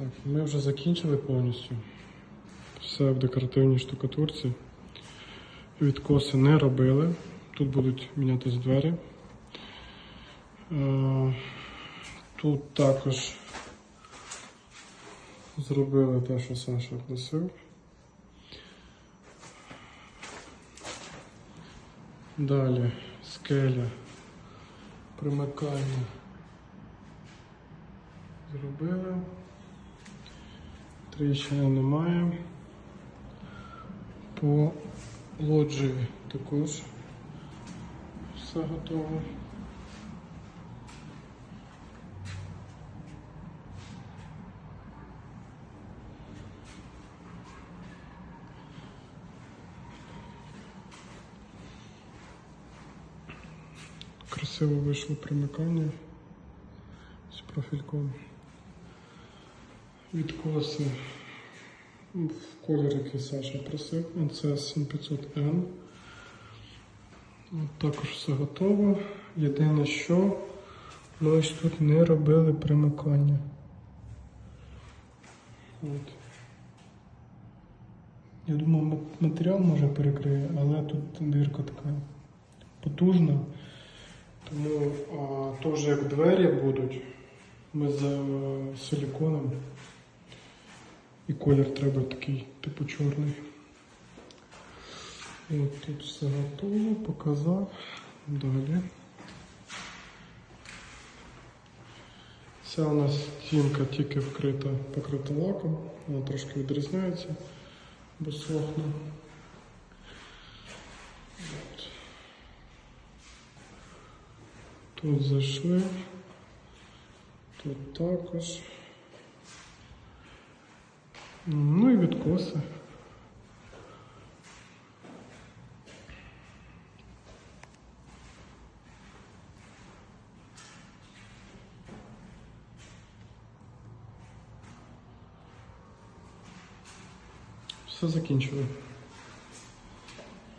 Так, ми вже закінчили повністю. Все в декоративній штукатурці. Відкоси не робили. Тут будуть мінятись двері. Е, Тут також зробили те, що Саша просив. Далі скеля, примикання зробили. Тріщини немає. По лоджії також все готово. Красиво вийшло примикання з профільком. Відкоси в кольорі, який Саша просив, NCS 7500N. Також все готово. Єдине, що ми ось тут не робили примикання. От. Я думав, матеріал може перекриє, але тут дирка така потужна. Тому а, теж як двері будуть, ми за силіконом. І колір треба такий, типу чорний. От тут все готово, показав. Далі. Ця у нас стінка тільки вкрита, покрита лаком, вона трошки відрізняється, бо сохне. Тут зайшли, тут також. Ну і відкоси. Все закінчили.